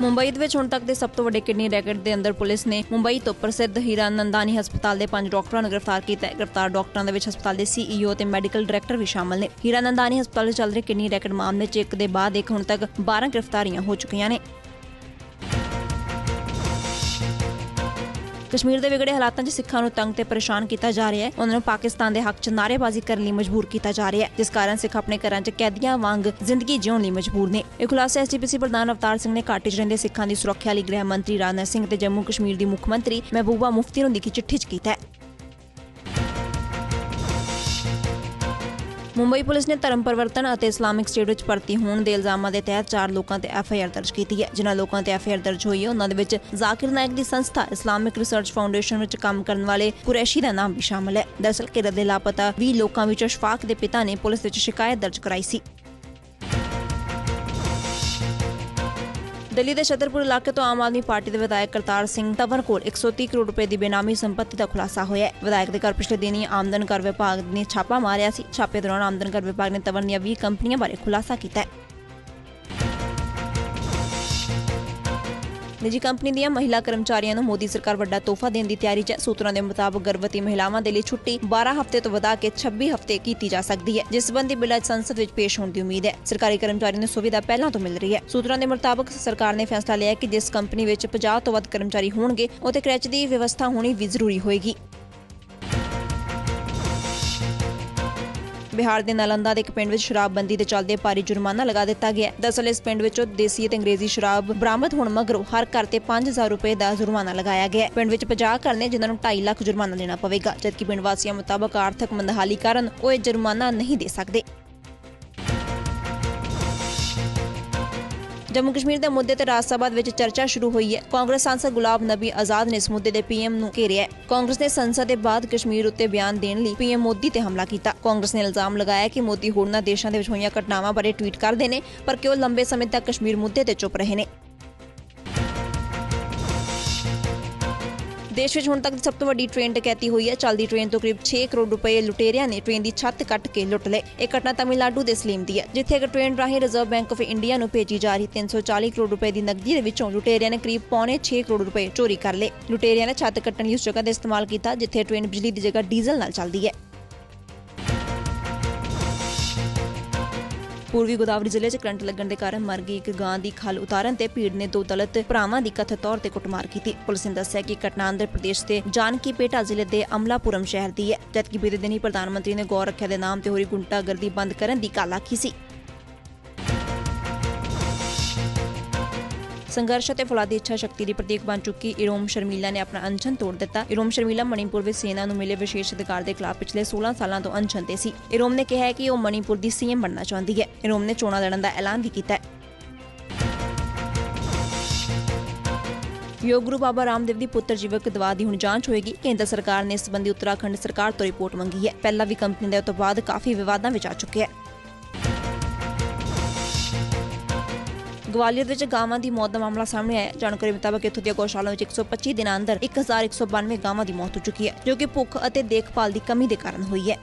ਮੁੰਬਈ ਦੇ ਵਿੱਚ ਹੁਣ ਤੱਕ ਦੇ ਸਭ ਤੋਂ ਵੱਡੇ ਕਿਡਨੀ ਰੈਕਟ ਦੇ ਅੰਦਰ ਪੁਲਿਸ ਨੇ ਮੁੰਬਈ ਤੋਂ ਪ੍ਰਸਿੱਧ ਹੀਰਾ ਨੰਦਾਨੀ ਹਸਪਤਾਲ ਦੇ ਪੰਜ ਡਾਕਟਰਾਂ ਨੂੰ ਗ੍ਰਿਫਤਾਰ ਕੀਤਾ ਹੈ। ਗ੍ਰਿਫਤਾਰ ਡਾਕਟਰਾਂ ਦੇ ਵਿੱਚ ਹਸਪਤਾਲ ਦੇ ਸੀਈਓ ਤੇ ਮੈਡੀਕਲ ਡਾਇਰੈਕਟਰ ਵੀ ਸ਼ਾਮਲ ਨੇ। ਹੀਰਾ ਨੰਦਾਨੀ ਹਸਪਤਾਲ ਵਿੱਚ ਚੱਲ ਰਹੇ ਕਿਡਨੀ ਰੈਕਟ ਮਾਮਲੇ 'ਚ ਇੱਕ ਦੇ ਬਾਅਦ ਇੱਕ ਹੁਣ ਤੱਕ 12 ਗ੍ਰਿਫਤਾਰੀਆਂ ਹੋ ਚੁੱਕੀਆਂ ਨੇ। ਕਸ਼ਮੀਰ ਦੇ ਵਿਗੜੇ ਹਾਲਾਤਾਂ 'ਚ ਸਿੱਖਾਂ ਨੂੰ ਤੰਗ ਤੇ ਪਰੇਸ਼ਾਨ ਕੀਤਾ ਜਾ ਰਿਹਾ ਹੈ। ਉਹਨਾਂ ਨੂੰ ਪਾਕਿਸਤਾਨ ਦੇ ਹੱਕ 'ਚ ਨਾਅਰੇਬਾਜ਼ੀ ਕਰਨ ਲਈ ਮਜਬੂਰ ਕੀਤਾ ਜਾ ਰਿਹਾ ਹੈ, ਜਿਸ ਕਾਰਨ ਸਿੱਖ ਆਪਣੇ ਘਰਾਂ 'ਚ ਕੈਦੀਆਂ ਵਾਂਗ ਜ਼ਿੰਦਗੀ ਜਿਉਣ ਲਈ ਮਜਬੂਰ ਨੇ। ਇਹ ਖੁਲਾਸਾ ਐਸਜੀਪੀਸੀ ਪ੍ਰਧਾਨ ਅਵਤਾਰ ਸਿੰਘ ਨੇ ਘਾਟੀ 'ਚ ਰਹਿੰਦੇ ਸਿੱਖਾਂ ਦੀ ਸੁਰੱਖਿਆ ਲਈ ਗ੍ਰਹਿ ਮੰਤਰੀ ਰਾਜਨਾਥ ਸਿੰਘ ਤੇ ਜੰਮੂ ਕਸ਼ਮੀਰ ਦੀ ਮੁੱਖ ਮੰਤਰੀ ਮਹਿਬੂਬਾ ਮੁਫਤੀ ਨੂੰ ਲਿਖੀ ਚਿੱਠੀ 'ਚ ਕੀਤਾ ਹੈ। ਮੁੰਬਈ ਪੁਲਿਸ ਨੇ ਧਰਮ ਪਰਿਵਰਤਨ ਅਤੇ ਇਸਲਾਮਿਕ ਸਟੇਟ ਵਿੱਚ ਭਰਤੀ ਹੋਣ ਦੇ ਇਲਜ਼ਾਮਾਂ ਦੇ ਤਹਿਤ ਚਾਰ ਲੋਕਾਂ ਤੇ ਐਫ ਆਈ ਆਰ ਦਰਜ ਕੀਤੀ ਹੈ। ਜਿਨ੍ਹਾਂ ਲੋਕਾਂ ਤੇ ਐਫ ਆਈ ਆਰ ਦਰਜ ਹੋਈ ਹੈ, ਉਹਨਾਂ ਦੇ ਵਿੱਚ ਜ਼ਾਕਿਰ ਨਾਇਕ ਦੀ ਸੰਸਥਾ, ਇਸਲਾਮਿਕ ਰਿਸਰਚ ਫਾਊਂਡੇਸ਼ਨ ਵਿੱਚ ਕੰਮ ਕਰਨ ਵਾਲੇ ਕੁਰੈਸ਼ੀ ਦਾ ਨਾਮ ਵੀ ਸ਼ਾਮਲ ਹੈ। ਦਰਅਸਲ ਕਿਰਤ ਦੇ ਲਾਪਤਾ 20 ਲੋਕਾਂ ਵਿੱਚ ਅਸ਼ਫਾਕ ਦੇ ਪਿਤਾ ਨੇ ਪੁਲਿਸ ਵਿੱਚ ਸ਼ਿਕਾਇਤ ਦਰਜ ਕਰਾਈ ਸੀ। ਦਿੱਲੀ ਦੇ ਛਤਰਪੁਰ ਇਲਾਕੇ ਤੋਂ ਆਮ ਆਦਮੀ ਪਾਰਟੀ ਦੇ ਵਿਧਾਇਕ ਕਰਤਾਰ ਸਿੰਘ ਤਵਰ ਕੋਲ 130 ਕਰੋੜ ਰੁਪਏ ਦੀ ਬੇਨਾਮੀ ਸੰਪਤੀ ਦਾ ਖੁਲਾਸਾ ਹੋਇਆ ਹੈ। ਵਿਧਾਇਕ ਦੇ ਘਰ ਪਿਛਲੇ ਦਿਨੀ ਆਮਦਨ ਕਰ ਵਿਭਾਗ ਨੇ ਛਾਪਾ ਮਾਰਿਆ ਸੀ। ਛਾਪੇ ਦੌਰਾਨ ਆਮਦਨ ਕਰ ਵਿਭਾਗ ਨੇ ਤਵਰ ਦੀਆਂ 20 ਕੰਪਨੀਆਂ ਬਾਰੇ ਖੁਲਾਸਾ ਕੀਤਾ ਹੈ। ਨਿੱਜੀ ਕੰਪਨੀ ਦੀਆਂ ਮਹਿਲਾ ਕਰਮਚਾਰੀਆਂ ਨੂੰ ਮੋਦੀ ਸਰਕਾਰ ਵੱਡਾ ਤੋਹਫਾ ਦੇਣ ਦੀ ਤਿਆਰੀ 'ਚ। ਸੂਤਰਾਂ ਦੇ ਮੁਤਾਬਕ ਗਰਭਵਤੀ ਮਹਿਲਾਵਾਂ ਦੇ ਲਈ ਛੁੱਟੀ 12 ਹਫ਼ਤੇ ਤੋਂ ਵਧਾ ਕੇ 26 ਹਫ਼ਤੇ ਕੀਤੀ ਜਾ ਸਕਦੀ ਹੈ, ਜਿਸ ਸੰਬੰਧੀ ਬਿੱਲ ਅੱਜ ਸੰਸਦ ਵਿੱਚ ਪੇਸ਼ ਹੋਣ ਦੀ ਉਮੀਦ ਹੈ। ਸਰਕਾਰੀ ਕਰਮਚਾਰੀਆਂ ਨੂੰ ਸੁਵਿਧਾ ਪਹਿਲਾਂ ਤੋਂ ਮਿਲ ਰਹੀ ਹੈ। ਸੂਤਰਾਂ ਦੇ ਮੁਤਾਬਕ ਸਰਕਾਰ ਨੇ ਫੈਸਲਾ ਲਿਆ ਕਿ ਜਿਸ ਕੰਪਨੀ ਵਿੱਚ 50 ਤੋਂ ਵੱਧ ਕਰਮਚਾਰੀ ਹੋਣਗੇ ਉੱਥੇ ਕਰੈਚ ਦੀ ਵਿਵਸਥਾ ਹੋਣੀ ਵੀ ਜ਼ਰੂਰੀ ਹੋਏਗੀ। ਬਿਹਾਰ ਦੇ ਨਾਲੰਦਾ ਦੇ ਇੱਕ ਪਿੰਡ ਵਿੱਚ ਸ਼ਰਾਬਬੰਦੀ ਦੇ ਚੱਲਦੇ ਭਾਰੀ ਜੁਰਮਾਨਾ ਲਗਾ ਦਿੱਤਾ ਗਿਆ ਦਰਅਸਲ, ਇਸ ਪਿੰਡ ਵਿੱਚੋਂ ਦੇਸੀ ਅਤੇ ਅੰਗਰੇਜ਼ੀ ਸ਼ਰਾਬ ਬਰਾਮਦ ਹੋਣ ਮਗਰੋਂ ਹਰ ਘਰ ਤੇ 5000 ਰੁਪਏ ਦਾ ਜੁਰਮਾਨਾ ਲਗਾਇਆ ਗਿਆ ਪਿੰਡ ਵਿੱਚ 50 ਘਰ ਨੇ, ਜਿਨ੍ਹਾਂ ਨੂੰ 2.5 ਲੱਖ ਜੁਰਮਾਨਾ ਦੇਣਾ ਪਵੇਗਾ। ਜਦਕਿ ਪਿੰਡ ਵਾਸੀਆਂ ਮੁਤਾਬਕ ਆਰਥਿਕ ਮੰਦਹਾਲੀ ਕਾਰਨ ਉਹ ਇਹ ਜੁਰਮਾਨਾ ਨਹੀਂ ਦੇ ਸਕਦੇ। ਜੰਮੂ ਕਸ਼ਮੀਰ ਦੇ ਮੁੱਦੇ ਤੇ ਰਾਜ ਸਭਾ ਵਿੱਚ ਚਰਚਾ ਸ਼ੁਰੂ ਹੋਈ ਹੈ। ਕਾਂਗਰਸ ਸਾਂਸਦ ਗੁਲਾਬ ਨਬੀ ਆਜ਼ਾਦ ਨੇ ਇਸ ਮੁੱਦੇ ਦੇ ਪੀਐਮ ਨੂੰ ਘੇਰਿਆ ਹੈ। ਕਾਂਗਰਸ ਨੇ ਸੰਸਦ ਦੇ ਬਾਅਦ ਕਸ਼ਮੀਰ ਉੱਤੇ ਬਿਆਨ ਦੇਣ ਲਈ ਪੀਐਮ ਮੋਦੀ ਤੇ ਹਮਲਾ ਕੀਤਾ। ਕਾਂਗਰਸ ਨੇ ਇਲਜ਼ਾਮ ਲਗਾਇਆ ਕਿ ਮੋਦੀ ਹੋਰਨਾਂ ਦੇਸ਼ਾਂ ਦੇ ਵਿੱਚ ਹੋਈਆਂ ਘਟਨਾਵਾਂ ਬਾਰੇ ਟਵੀਟ ਕਰਦੇ ਨੇ, ਪਰ ਕਿਉਂ ਲੰਬੇ ਸਮੇਂ ਤੱਕ ਕਸ਼ਮੀਰ ਮੁੱਦੇ ਤੇ ਚੁੱਪ ਰਹੇ ਨੇ? ਦੇਸ਼ ਵਿੱਚ ਹੁਣ ਤੱਕ ਦੀ ਸਭ ਤੋਂ ਵੱਡੀ ਟ੍ਰੇਨ ਡਕੈਤੀ ਹੋਈ ਹੈ। ਚੱਲਦੀ ਟ੍ਰੇਨ ਤੋਂ ਕਰੀਬ 6 ਕਰੋੜ ਰੁਪਏ ਲੁਟੇਰਿਆਂ ਨੇ ਟ੍ਰੇਨ ਦੀ ਛੱਤ ਕੱਟ ਕੇ ਲੁੱਟ ਲਏ। ਇਹ ਘਟਨਾ ਤਮਿਲਨਾਡੂ ਦੇ ਸਲੀਮ ਦੀ ਹੈ, ਜਿੱਥੇ ਇੱਕ ਟ੍ਰੇਨ ਰਾਹੀਂ ਰਿਜ਼ਰਵ ਬੈਂਕ ਆਫ ਇੰਡੀਆ ਨੂੰ ਭੇਜੀ ਜਾ ਰਹੀ 340 ਕਰੋੜ ਰੁਪਏ ਦੀ ਨਕਦੀ ਦੇ ਵਿੱਚੋਂ ਲੁਟੇਰਿਆਂ ਨੇ ਕਰੀਬ ਪੌਣੇ 6 ਕਰੋੜ ਰੁਪਏ ਚੋਰੀ ਕਰ ਲਏ। ਲੁਟੇਰਿਆਂ ਨੇ ਛੱਤ ਕੱਟਣ ਲਈ ਉਸ ਜਗ੍ਹਾ ਦਾ ਇਸਤੇਮਾਲ ਕੀਤਾ, ਜਿੱਥੇ ਟ੍ਰੇਨ ਬਿਜਲੀ ਦੀ ਜਗ੍ਹਾ ਡੀਜ਼ਲ ਨਾਲ ਚੱਲਦੀ ਹੈ। ਪੂਰਬੀ ਗੋਦਾਵਰੀ ਜ਼ਿਲ੍ਹੇ 'ਚ ਕਰੰਟ ਲੱਗਣ ਦੇ ਕਾਰਨ ਮਰ ਗਈ ਇੱਕ ਗਾਂ ਦੀ ਖਲ ਉਤਾਰਨ ਤੇ ਭੀੜ ਨੇ ਦੋ ਦਲਤ ਭਰਾਵਾਂ ਦੀ ਕਥਿਤ ਤੌਰ ਤੇ ਕੁੱਟਮਾਰ ਕੀਤੀ। ਪੁਲਿਸ ਨੇ ਦੱਸਿਆ ਕਿ ਘਟਨਾ ਆਂਧਰ ਪ੍ਰਦੇਸ਼ ਦੇ ਜਾਨਕੀਪੇਟਾ ਜ਼ਿਲ੍ਹੇ ਦੇ ਅਮਲਾਪੁਰਮ ਸ਼ਹਿਰ ਦੀ ਹੈ, ਜਦਕਿ ਬੀਤੇ ਦਿਨ ਹੀ ਪ੍ਰਧਾਨ ਮੰਤਰੀ ਨੇ ਗੌਰ ਰੱਖਿਆ ਦੇ ਨਾਮ ਤੇ ਹੋਰੀ ਗੁੰਟਾਗਰਦੀ ਬੰਦ ਕਰਨ ਦੀ ਗੱਲ ਆਖੀ ਸੀ। ਸੰਘਰਸ਼ ਅਤੇ ਫੌਲਾਦੀ ਇੱਛਾ ਸ਼ਕਤੀ ਦੀ ਪ੍ਰਤੀਕ ਬਣ ਚੁੱਕੀ ਇਰੋਮ ਸ਼ਰਮੀਲਾ ਨੇ ਆਪਣਾ ਅਨਸ਼ਨ ਤੋੜ ਦਿੱਤਾ। ਇਰੋਮ ਸ਼ਰਮੀਲਾ ਮਣੀਪੁਰ ਵਿੱਚ ਸੈਨਾ ਨੂੰ ਮਿਲੇ ਵਿਸ਼ੇਸ਼ ਅਧਿਕਾਰ ਦੇ ਖਿਲਾਫ ਪਿਛਲੇ 16 ਸਾਲਾਂ ਤੋਂ ਅਨਸ਼ਨ ਤੇ ਸੀ। ਇਰੋਮ ਨੇ ਕਿਹਾ ਕਿ ਉਹ ਮਣੀਪੁਰ ਦੀ ਸੀਐਮ ਬਣਨਾ ਚਾਹੁੰਦੀ ਹੈ। ਇਰੋਮ ਨੇ ਚੋਣਾਂ ਲੜਨ ਦਾ ਐਲਾਨ ਵੀ ਕੀਤਾ ਹੈ। ਯੋਗ ਗੁਰੂ ਬਾਬਾ ਰਾਮਦੇਵ ਦੀ ਪੁੱਤਰ ਜੀਵਕ ਦਵਾ ਦੀ ਹੁਣ ਜਾਂਚ ਹੋਏਗੀ। ਕੇਂਦਰ ਸਰਕਾਰ ਨੇ ਇਸ ਸੰਬੰਧੀ ਉੱਤਰਾਖੰਡ ਸਰਕਾਰ ਤੋਂ ਰਿਪੋਰਟ ਮੰਗੀ ਹੈ। ਪਹਿਲਾਂ ਵੀ ਕੰਪਨੀ ਦੇ ਉਸ ਬਾਅਦ ਕਾਫੀ ਵਿਵਾਦਾਂ ਵਿੱਚ ਆ ਚੁੱਕਿਆ ਹੈ। ਗਵਾਲੀਅਰ ਵਿੱਚ ਗਾਵਾਂ ਦੀ ਮੌਤ ਦਾ ਮਾਮਲਾ ਸਾਹਮਣੇ ਆਇਆ ਜਾਣਕਾਰੀ ਮੁਤਾਬਕ ਇੱਥੋਂ ਦੀਆਂ ਗੋਸ਼ਾਲਾ ਵਿੱਚ 125 ਦਿਨਾਂ ਅੰਦਰ 1192 ਗਾਵਾਂ ਦੀ ਮੌਤ ਹੋ ਚੁੱਕੀ ਹੈ, ਜੋ ਕਿ ਭੁੱਖ ਅਤੇ ਦੇਖਭਾਲ ਦੀ ਕਮੀ ਦੇ ਕਾਰਨ ਹੋਈ ਹੈ।